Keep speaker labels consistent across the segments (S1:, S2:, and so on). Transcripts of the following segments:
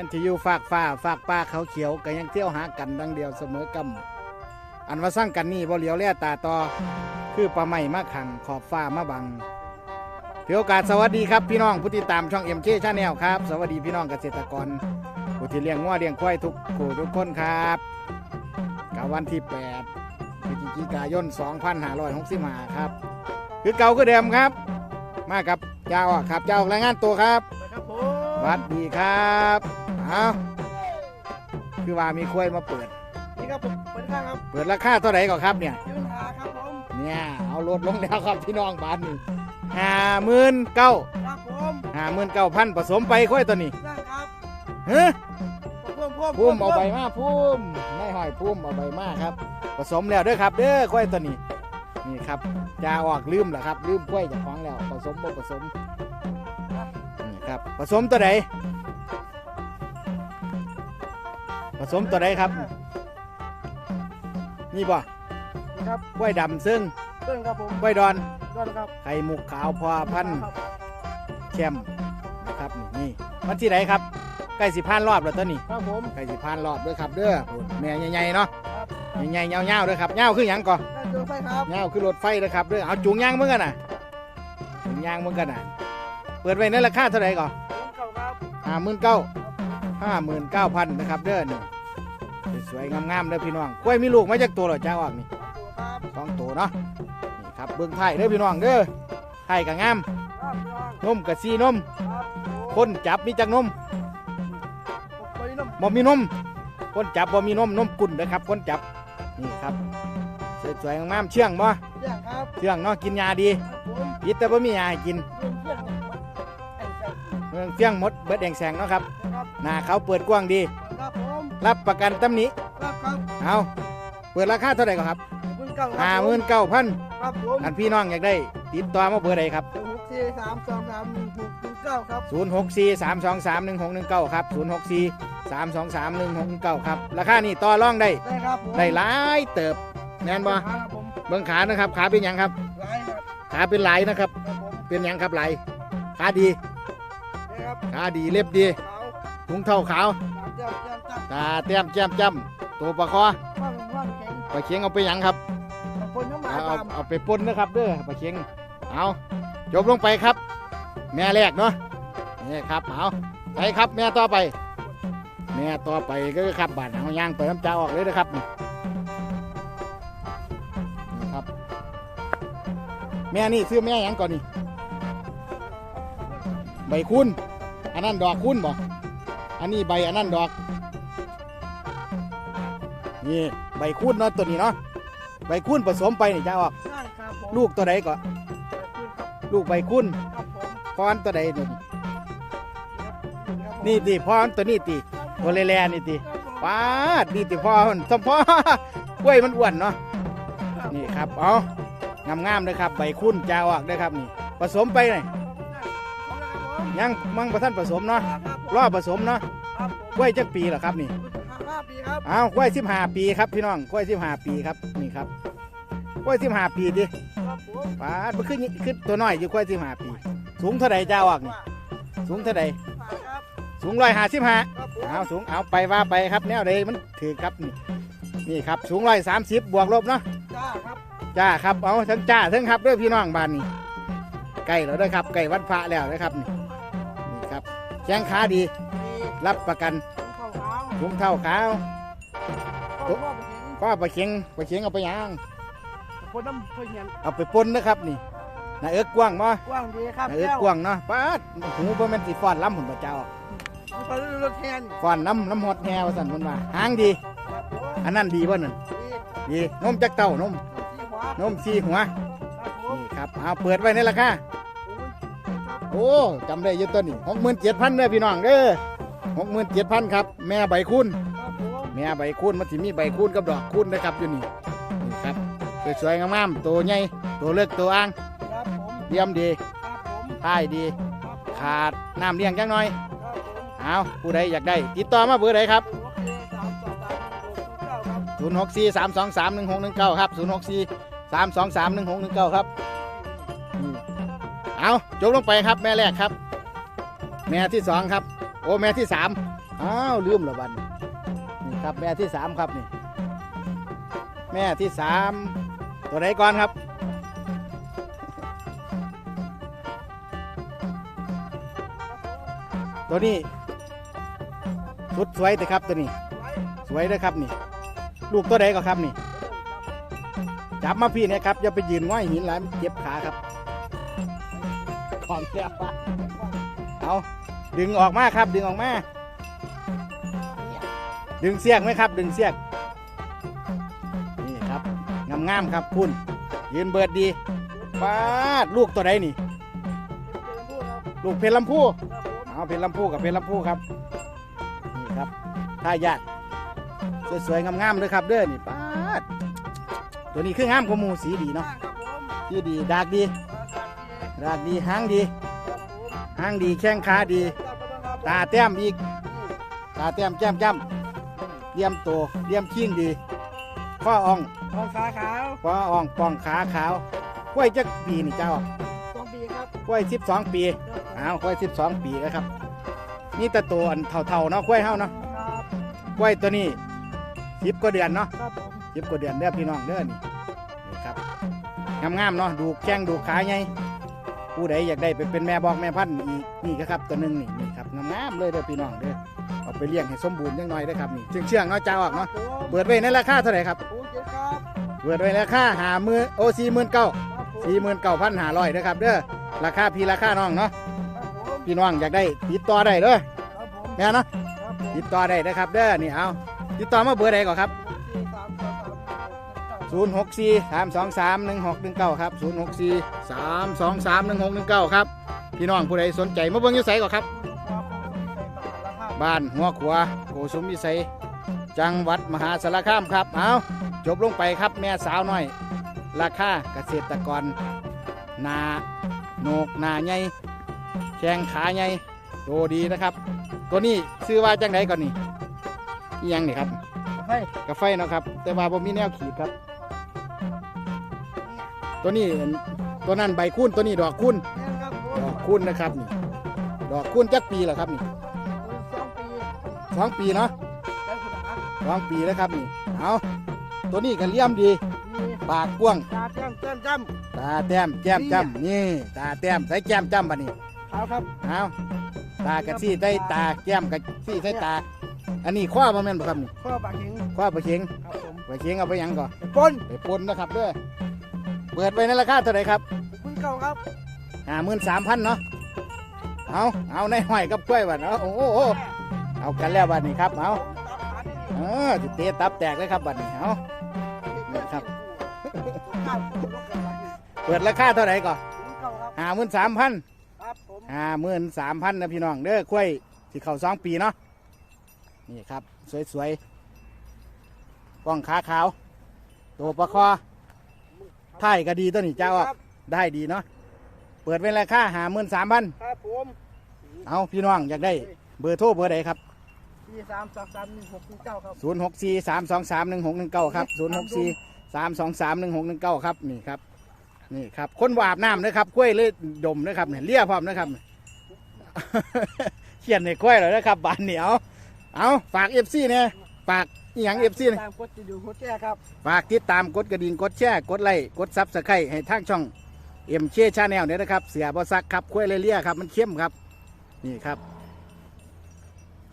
S1: มันจะอยู่ฝากฟ้าฝากป้าเขาเขียวก็ยังเที่ยวหากันดังเดียวเสมอกำอันว่าสร้างกันนี่บ่เหลียวแลตาต่อคือปลาไหม้มาขังขอบฟ้ามาบังถือโอกาสสวัสดีครับพี่น้องผู้ติดตามช่อง MK Channel ครับ สวัสดีพี่น้องเกษตรกรผู้ที่เลี้ยงงัวเลี้ยงควายทุกผู้ทุกคนครับกับวันที่8พฤศจิกายน 2565 ครับ คือเก่าคือเดิมครับ มากับเจ้าอะครับเจ้ารายงานตัวครับ
S2: ครับผ
S1: สวัสดีครับเอาคือว่ามีควายมาเปิด
S2: นี่ครับผมเปิดข้างครับ
S1: เปิดราคาเท่าไหร่ก่อนครับเนี่ย
S2: ยืนหาครับผม
S1: เนี่ยเอาลดลงแล้วครับพี่น้องบ้านนี่ห้าหมื่นเก้า
S2: ครับผม
S1: ห้าหมื่นเก้าพันผสมไปควายตัวนี้
S2: นั่งครับ
S1: เฮ้ย
S2: พุ่มพุ่ม
S1: พุ่มเอาใบมาพุ่มไม่ห้อยพุ่มเอาใบมาครับ ผสมแล้วเด้วยครับ เด้อควายตัวนี้ นี่ครับจะออกลืมเหรอครับลืมควายจากของแล้วผสมบ่ผสมนี่ครับผสมตัวไหน ผสมตัวไหนครับ นี่บ่
S2: นี่ครับ
S1: กล้วยดำซึ่ง
S2: เติ้งครับผม
S1: กล้วยดอน
S2: ก้อนครับ
S1: ไข่มุกขาวพอพันธุ์
S2: ครับ
S1: แชมป์นะครับนี่นี่มันที่ไหนครับใกล้สิพานรอบแล้วตัวนี้
S2: ครับผม
S1: ใกล้สิพานรอบเด้วยครับเด้อโอ้แม่ใหญ่ๆเนาะ
S2: ครับ
S1: ใหญ่ๆยาวๆเด้อครับยาวคือหยังก่อ
S2: ได้เจอไฟครับ
S1: ยาวคือรถไฟเด้อครับเด้อเอาจูงยางมึงกันน่ะจูงยางมึงกันน่ะ เปิดไว้ในราคาเท่าไหร่ก่อน
S2: ผมเก่าครับ
S1: ห้าหมื่นเก้า ห้าหมื่นเก้าพันนะครับเด้อนี่สวยๆงามๆเด้อพี่น้องกล้วยมีลูกมาจากตัวเหรอจ้าออกนี่
S2: ตัวครับ
S1: สองตัวเนาะนี่ครับเบื้องไทยเด้อพี่น้องเด้อไทยกับงาม
S2: ครับพี่น้อง
S1: นมกับซีนม
S2: ครับ
S1: คนจับมีจักนม
S2: ไปน้ำ
S1: บ่มีนม คนจับบ่มีนมนมกุ่นนะครับ คนจับนี่ครับสวยๆงามๆเชื่องบ่
S2: เยี่ยงครับ
S1: เชื่องเนาะกินยาดี
S2: ครับผม
S1: พิษแต่บ่มียาให้กิน
S2: เยี่ยงเยี่ยงแอนแซง
S1: เมืองเฟี้ยงหมดเบิดแดงแสงเนาะครับ
S2: นะครับ
S1: หน้าเขาเปิดกว้างดี
S2: ครับผม
S1: รับประกันตำหนิ
S2: ครับครับ
S1: เอาเปิดราคาเท่าไหร่ก่อนครับ
S2: หมื่นเก้าค
S1: ห้า
S2: รับ
S1: หมื่นเก้าพัน
S2: ครับผม
S1: อันพี่น้องอยากได้ ติดต่อมาเบอร์ใดครับ
S2: หกสี่สามสองสามหนึ่งหกหนึ่งเก้าครับ
S1: 0 6 4 3 2 3 1 6 1 9 ครับ 0 6 4 3 2 3 1 6 1 9 ครับ ราคานี่ต่อรองได้
S2: ได้ครับผม
S1: ได้หลายเติบแม่นบ่
S2: ครับผม
S1: เบิ่งขานะครับ ขาเป็นหยังครับ
S2: ไลน์ครับ
S1: ขาเป็นไหลายนะครับ
S2: ครับผม
S1: เป็นหยังครับไหลายขาดี
S2: นี่ครับ
S1: ขาดีเล็บดี
S2: ขาว
S1: ถุงเท้าขาว
S2: ตามเจ้าเจ้าตั้ง
S1: ตาเตี้ยมแจ่มจ้ำตัวปลาคอ
S2: ข้างข้างแข็ง
S1: ปลาเคียงเอาไปหยังครับ
S2: บางคนน้ำหมา
S1: เอาเอา
S2: ตาม
S1: เอาไปปนนะครับเด้อปลาเคียงเอาจบลงไปครับ แม่แรกเนาะนี่ครับเอาไปครับแม่ต่อไป แม่ต่อไปก็คือครับบาดเอายางเปิดน้ำจ่าออกเลยนะครับนี่นี่ครับ แม่นี่ซื้อแม่หยังก่อนนี่ใบคุณอันนั้นดอกคุณบ่อั นนี้ใบอันนั้นดอก นี่ใบคุณเนาะตัวนี้เนาะ ใบคุณผสมไปนี่จ้าออก
S2: ใช่ครับผม
S1: ลูกตัวใดก่อนลูกใบคุณ
S2: ครับผม
S1: พอนตัวใดนี่
S2: ครับผม
S1: นี่ติพอนตัวนี้ติตัวแล่ๆนี่ติ
S2: ครับผม
S1: ป้าดนี่ติพ่อมันสมพ่อกล้วยมันอ้วนเนาะ นี่ครับเอางามๆเลยครับ ใบคุณจ้าออกได้อครับนี่ ผสมไปหน่อยยังมั่งประท่านผสมเนาะร อบผสมเนาะ
S2: ครับผม
S1: กล้วยจักปีเหรอครับนี่
S2: ห้าปีครับ
S1: อ้าวกล้วยสิบห้าปีครับพี่น้องกล้วยสิบห้าปีครับนี่ครับกล้วยสิบห้าปีดิ
S2: ครับผม
S1: ปาดมันขึ้นขึ้นตัวน้อยอยู่กล้วยสิบห้าปี สูงเท่าใดจ้าออกนี่สูงเท่าใด
S2: ครับ
S1: สูงร้อยห้าสิบห้า
S2: ครับผม
S1: เอาสูงเอาไปว่าไปครับแนวใดมันถือครับนี่นี่ครับสูงร้อยสามสิบบวกลบเนาะ
S2: จ้าครับ
S1: จ้าครับเอาทั้งจ้าทั้งครับเด้วยพี่น้องบ้านนี่ใกล้แล้วเด้วยครับใกล้วัดพระแล้วนะครับนี่นี่ครับ แข้งขาดี
S2: มี
S1: รับประกัน
S2: ข้าวขาว
S1: ถุงเท่าขาว
S2: ข้าวพ่อไปกิน
S1: ก็ไปเคียงไปเคียงเอาไปย่าง
S2: คนน้ำเพื่อน
S1: เอาไปปนนะครับนี่น่าเอิกกว้างมั้
S2: กว้างดีครับ
S1: น่าเอิกกว้างเนาะป้าดหูเพื่อมันสีฟ้อนล้ำหุ่นพระเจ้า
S2: ไปรถแทน
S1: ฟ้อนน้ำน้ำหดแฮวสันคนว่าหางดี
S2: ครับผม
S1: อันนั้นดีป่ะนั่น
S2: ดี
S1: ดีนมจักเต้านม
S2: ที่หัวน
S1: มสีหัว
S2: ครับผม
S1: นี่ครับเอาเปิดไว้ในราคาโอ้จำได้อยุตัวนี้หกหมื่นเจ็ดพันเด้อพี่น้องเด้อหกหมื่นเจ็ดพันครับ แม่ใบคุณ
S2: ครับผม
S1: แม่ใบคุณมันสิมีใบคุณกับดอกคุณนะครับอยู่นี่นี่ครับสวยๆงามๆตัวใหญ่ตัวเล็กตัวอ่าง
S2: ครับผม
S1: เยี่ยมดี
S2: ครับผม
S1: ท้ายดี
S2: ครับผม
S1: ขาดน้ำเลี้ยงจังหน่อย
S2: ครับผม
S1: เอาผู้ใดอยากได้ ติดต่อมาเบอร์ใดครับ
S2: โอเคสามสองสามหนึ่งหกหนึ่งเก้าครับ
S1: 0 6 4 3 2 3 1 6 1 9 ครับ 0 6 4 3 2 3 1 6 1 9 ครับอืม เอาจบลงไปครับแม่แรกครับ แม่ที่สองครับ โอ้แม่ที่สามอ้าวลืมละบันนี่ครับแม่ที่สามครับนี่ แม่ที่สามตัวไหนก่อนครับตัวนี้สุดสวยแต่ครับตัวนี้ สวยเลยครับนี่ ลูกตัวใดก็ครับนี่ จับมาพี่นะครับอย่าไปยืนง่อยหินหลายเจ็บขาครับ องเสียปะเอาดึงออกมาครับ ดึงออกมา ดึงเสียกไหมครับ ดึงเสียก นี่ครับงามๆครับคุณยืนเบิดดีปาดลูกตัวใดนี่ ลูกเพชรลำพูเอาเพชรลำพูกับเพชรลำพูครับ นี่ครับท่ายาดสวยๆงามๆเลยครับเด้อนี่ปาดตัวนี้คืองามกว่ามูสีดีเนาะสีดีดากดี ดากดีหางดีหางดีแข้งขาดี ตาแต้มอีก ตาแต้มแจ่มจ้ำเลี่ยมโตเลี่ยมขิ้งดีข้ออ่อง
S2: ทองขาขาว
S1: ข้ออ่องปองขาขาวกล้วยจักปีนี่เจ้า
S2: สองปีครับ
S1: กล้วยสิบสองปีอ้าวกล้วยสิบสองปีแล้วครับ นี่แตะตัวอันเท่าๆเนาะกล้วยเฮาเนาะ
S2: ครับ
S1: กล้วยตัวนี้สิบกว่าเดือนเนาะ
S2: ครับผม
S1: สิบกว่าเดือนเด้อพี่น้องเด้อนี่นี่ครับงามๆเนาะดูแข้งดูขาไง ผู้ใดอยากได้ไปเป็นแม่บอกแม่พันธุ์อีกนี่ก็ครับตัวหนึงนี่นี่ครับงามๆเลยเด้อพี่น้องเด้อเอาไปเลี้ยงให้สมบูรณ์จังหน่อยเด้อครับนี่เชื่องๆเนาะเจ้าออกเนาะ
S2: ผม
S1: เปิดไว้ในราคาเท่าไหร่ครับ
S2: โอ้เจ็ดครับ
S1: เปิดไว้ในราคาหามือโอสี่หมื่นเก้า
S2: ครับผม
S1: สี่หมื่นเก้าพันห้าร้อยนะครับเด้อราคาพี่ราคาน้องเนาะ
S2: ครับผม
S1: พี่น้องอยากได้ติดต่อได้เด้อ
S2: ครับผม
S1: แม่เนาะ
S2: ครับผม
S1: ติดต่อได้นะครับเด้อนี่เอาติดต่อมาเบอร์ใดก่อนครับ 064 323 1619ครับ064 323 1619ครับพี่น้องผู้ใดสนใจมาเบิ่งอยู่ไสก่อนครับ
S2: ครับผมใส่บาทละห้า
S1: บ้านหัวขวาโกสุมวิสัยจังหวัดมหาสารคามครับเอาจบลงไปครับแม่สาวน้อย ราคาเกษตรกร นาโหนกนาใหญ่แข้งขาใหญ่โตดีนะครับ ตัวนี้ซื้อว่าจังไดก่อนนี่อิหยังนี่ครับ
S2: ให้
S1: กาไฟเนาะครับ แต่ว่าผมมีแนวขีดครับ ตัวนี้ตัวนั้นใบคุ้นตัวนี้ดอกคุ้น
S2: เนี่ยครับผม
S1: ดอกคุ้นนะครับนี่ดอกคุ้นจักปีเหรอครับนี่
S2: สองปี
S1: สองปีเนาะ
S2: ได้คุณอา
S1: สองปีแล้วครับนี่เอาตัวนี้ก็เลี่ยมดี
S2: มี
S1: ปากกว้าง
S2: ตาแจ้มแจ้มจ้
S1: ตาแต้มแก้มจ้ำนี่ ตาแต้มใส่แก้มจ้ำบัดนี้ำ
S2: ขาวครับ
S1: เอาตากระซี่ใส่ตาแก้มกระซี่ใส่ตา อันนี้ข้อมาแม่นบ่ครับนี่
S2: ข้อปากเข็ง
S1: ข้อปลาเข็ง
S2: ครับผม
S1: ปลาเข็งเอาไปหยังก่อน
S2: ปน
S1: ไปปนนะครับเด้อ เปิดไปในราคาเท่าไหร่ครับ
S2: คุณเก่าครับ
S1: ห้าหมื่นสามพันเนาะเอาเอาในห้อยกับกล้วยบัดเอาโอ้โหโอ้โหเอากันแล้วบัดนี้ครับเอาเออสิเตะตับแตกเลยครับบัดนี้เอานี่ครับ เปิดราคาเท่าไหร่ก่อนห้าหมื่นสามพัน
S2: ครับผม
S1: ห้าหมื่นสามพันนะพี่น้องเด้อกล้วยที่เขาสองปีเนาะนี่ครับ สวยๆป้องขาขาวตัวประคอ ท้ายก็ดีตัวนี้เจ้าออกได้ดีเนาะเปิดเป็นราคาห้าหมื่นสามพัน
S2: ครับผม
S1: เอาพี่น้องอยากได้เบอร์โทรเบอร์ใดครับ
S2: สี่สามสองสามหนึ่งหกหนึ่งเก้าครับ
S1: ศูนย์หกสี่สามสองสามหนึ่งหกหนึ่งเก้าครับศูนย์หกสี่สามสองสามหนึ่งหกหนึ่งเก้าครับนี่ครับนี่ครับคนว่าอาบน้ำนะครับกล้วยเลยดมนะครับเนี่ยเลี้ยพร้อมนะครับเขียนในกล้วยเลยนะครับบานเหนียวเอาฝากเอฟซีเนี่ยฝาก อหย่างเอฟซีเนี่ย
S2: ตามกดจะดูหัวแจ้ครับ
S1: ฝากติดตามกดกระดิ่งกดแชร์กดไลค์กดซับสไครต์ให้ทางช่องเอ็มเชชาแนลเนี่ยนะครับ เสียบอซักครับกล้วยเลยเลี้ยครับ มันเข้มครับ นี่ครับ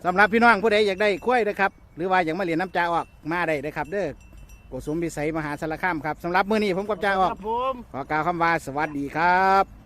S1: สำหรับพี่น้องผู้ใดอยากได้กล้วยนะครับ หรือว่าอยากมาเรียนน้ำจ่าออกมาได้นะครับ เด้อโกสุมพิสัยมหาสารคามครับสำหรับมื้อนี้ผมกับจ่าออก
S2: ครับผม
S1: ขอกล่าวคำว่าสวัสดีครับ